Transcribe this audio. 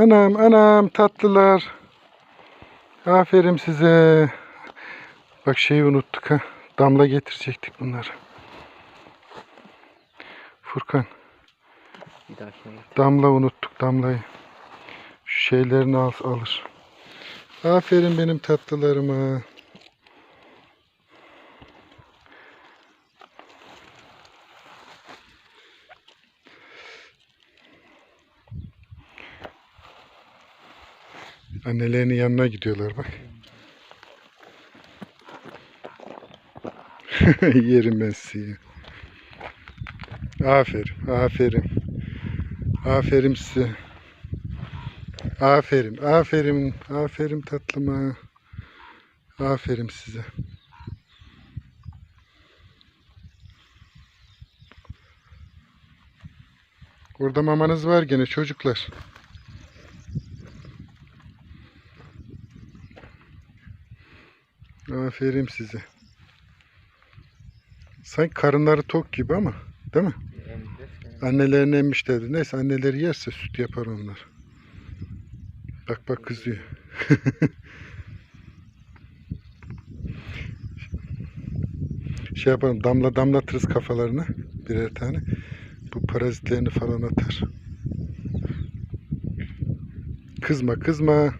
Anam anam tatlılar. Aferin size. Bak şeyi unuttuk ha. Damla getirecektik bunları. Furkan. Bir dahakine. Damla unuttuk damlayı. Şu şeylerini al, alır. Aferin benim tatlılarıma. Annelerinin yanına gidiyorlar bak. Yerim ben sizi. Aferin, aferin. Aferin size. Aferin, aferin, aferin tatlıma. Aferin size. Orada mamanız var gene çocuklar. Aferin size. Sanki karınları tok gibi ama değil mi? Annelerini emmiş dedi. Neyse anneleri yerse süt yapar onlar. Bak bak kızıyor. şey yapalım damla damlatırız kafalarına birer tane. Bu parazitlerini falan atar. Kızma kızma.